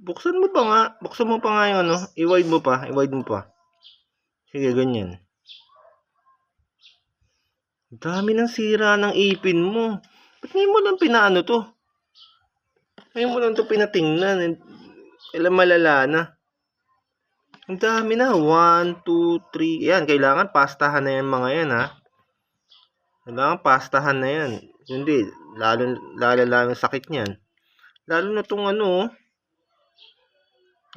Buksan mo pa nga. Buksan mo pa nga yung ano. I-wide mo pa. I-wide mo pa. Sige, ganyan. Dami ng sira ng ipin mo. Ba't ngayon mo lang pinaano to? Ngayon mo lang to pinatingnan. Kailan malala na. Ang dami na. 1, 2, 3. Yan, kailangan pastahan na yan mga yan ha. Kailangan pastahan na yan. Hindi, lalo, lalo yung sakit niyan. Lalo na tong ano.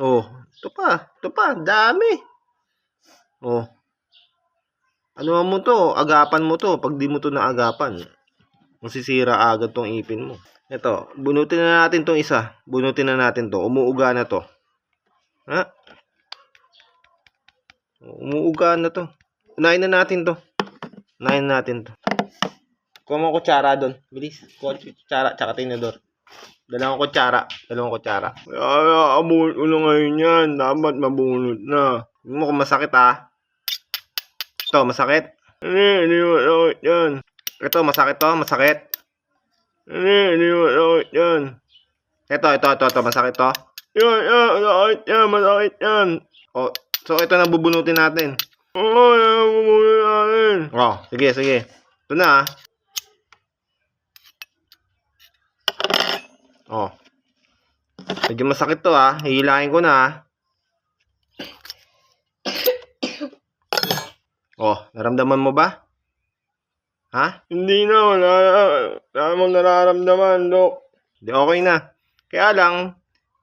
Oh, ito pa. Ito pa, dami. Oh. Ano mo to? Agapan mo to. Pag di mo to naagapan, masisira agad tong ipin mo. Ito, bunutin na natin tong isa. Bunutin na natin to. Umuuga na to. Ha? Umuuga na to. Unahin na natin to. Unahin na natin to. Kuha mo kutsara doon. Bilis. Kuha kutsara tsaka tinidor. Dalawang kutsara. Dalawang kutsara. Ay, abunot ko na ngayon yan. Dapat mabunot na. Hindi mo kung masakit ah. Ito, masakit. Hindi, hindi masakit yan. Ito, masakit to, masakit. Hindi, hindi masakit yan. Ito, ito, ito, ito, masakit to. Yan, yan, masakit yan, masakit yan. Oh, so ito na bubunutin natin. Oo, yan, bubunutin natin. Oh, sige, sige. Ito na ah. Oh. Medyo masakit to ah. Hihilahin ko na ah. Oh, naramdaman mo ba? Ha? Hindi na, wala na. Wala mo nararamdaman, Dok. Di okay na. Kaya lang,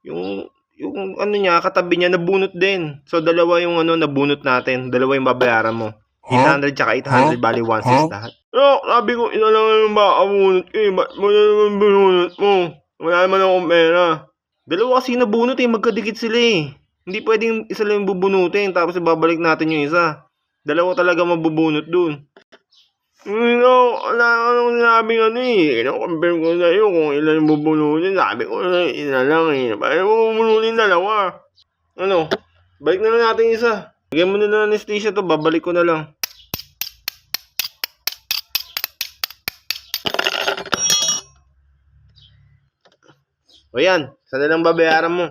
yung, yung ano niya, katabi niya, nabunot din. So, dalawa yung ano, nabunot natin. Dalawa yung babayaran mo. 800 tsaka 800, bali 1.6 lahat. Dok, sabi ko, isa lang yung makabunot ko eh. Ba't mo na naman bunot mo? Wala naman akong pera. Dalawa kasi nabunot eh, magkadikit sila eh. Hindi pwedeng isa lang yung bubunutin, tapos ibabalik natin yung isa. Dalawa talaga mabubunot dun. No, wala ka nang sinabing ano eh. Kino-confirm ko sa iyo kung ilan yung bubunutin. Sabi ko na isa lang eh. Bakit bubunutin dalawa? Ano? Balik na lang natin isa. Bigyan mo na ng anesthesia to, babalik ko na lang. O yan, sana lang babayaran mo.